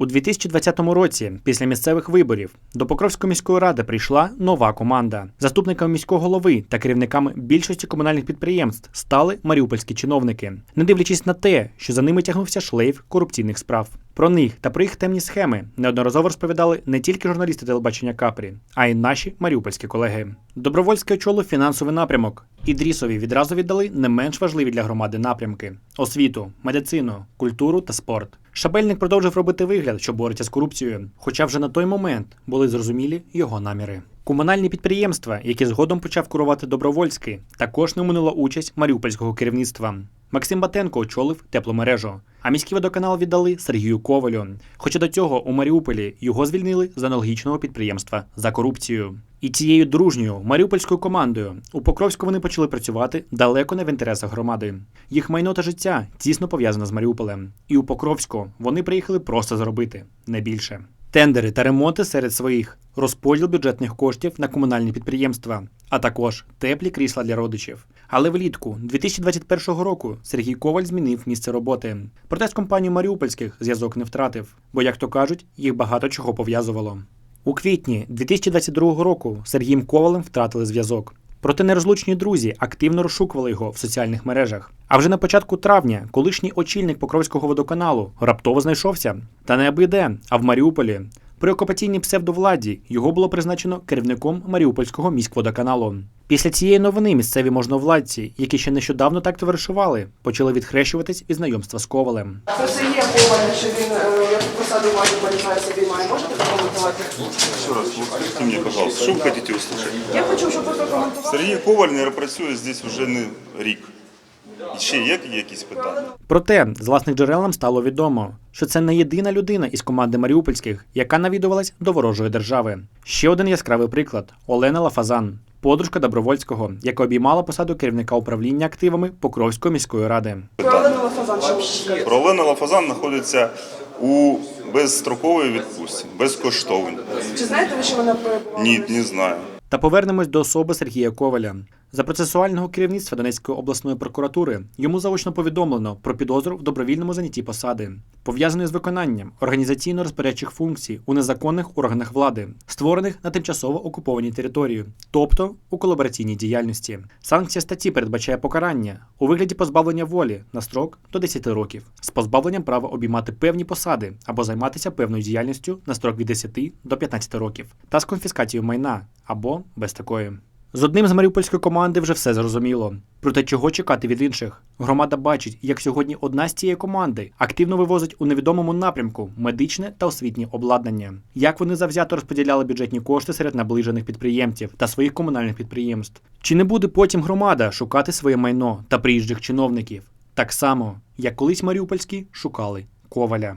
У 2020 році, після місцевих виборів, до Покровської міської ради прийшла нова команда. Заступниками міського голови та керівниками більшості комунальних підприємств стали маріупольські чиновники, не дивлячись на те, що за ними тягнувся шлейф корупційних справ. Про них та про їх темні схеми неодноразово розповідали не тільки журналісти телебачення Капрі, а й наші маріупольські колеги. Добровольське очолив фінансовий напрямок. Ідрісові відразу віддали не менш важливі для громади напрямки: освіту, медицину, культуру та спорт. Шабельник продовжив робити вигляд, що бореться з корупцією, хоча вже на той момент були зрозумілі його наміри. Комунальні підприємства, які згодом почав курувати Добровольський, також не оминула участь маріупольського керівництва. Максим Батенко очолив тепломережу, а міський водоканал віддали Сергію Ковалю. Хоча до цього у Маріуполі його звільнили з аналогічного підприємства за корупцію. І цією дружньою маріупольською командою у Покровську вони почали працювати далеко не в інтересах громади. Їх майно та життя тісно пов'язане з Маріуполем. І у Покровську вони приїхали просто заробити, не більше. Тендери та ремонти серед своїх, розподіл бюджетних коштів на комунальні підприємства, а також теплі крісла для родичів. Але влітку 2021 року Сергій Коваль змінив місце роботи. Проте з компанією Маріупольських зв'язок не втратив, бо, як то кажуть, їх багато чого пов'язувало. У квітні 2022 року Сергієм Ковалем втратили зв'язок. Проте нерозлучні друзі активно розшукували його в соціальних мережах. А вже на початку травня колишній очільник Покровського водоканалу раптово знайшовся. Та не аби де, а в Маріуполі. При окупаційній псевдовладі його було призначено керівником Маріупольського міськводоканалу. Після цієї новини місцеві можновладці, які ще нещодавно так товаришували, почали відхрещуватись від знайомства з Ковалем. Про це є Коваль, що він е, посаду має політає собі має. Можете прокоментувати? Еще раз, повторите мне, пожалуйста, что вы хотите услышать? Я хочу, щоб ви прокоментували. Сергій Коваль не працює здесь вже не рік. І ще є якісь питання? Проте з власних джерел нам стало відомо, що це не єдина людина із команди Маріупольських, яка навідувалась до ворожої держави. Ще один яскравий приклад Олена Лафазан, подружка Добровольського, яка обіймала посаду керівника управління активами Покровської міської ради. Про Олену Лафазан, що? Про Олена Лафазан знаходиться у безстроковій відпустці, безкоштовній. Чи знаєте ви, що вона перебувала? Ні, не знаю. Та повернемось до особи Сергія Коваля. За процесуального керівництва Донецької обласної прокуратури йому заочно повідомлено про підозру в добровільному занятті посади, пов'язаної з виконанням організаційно-розпорядчих функцій у незаконних органах влади, створених на тимчасово окупованій території, тобто у колабораційній діяльності. Санкція статті передбачає покарання у вигляді позбавлення волі на строк до 10 років з позбавленням права обіймати певні посади або займатися певною діяльністю на строк від 10 до 15 років, та з конфіскацією майна або без такої. З одним з маріупольської команди вже все зрозуміло. Проте чого чекати від інших? Громада бачить, як сьогодні одна з цієї команди активно вивозить у невідомому напрямку медичне та освітнє обладнання. Як вони завзято розподіляли бюджетні кошти серед наближених підприємців та своїх комунальних підприємств? Чи не буде потім громада шукати своє майно та приїжджих чиновників? Так само, як колись маріупольські шукали коваля.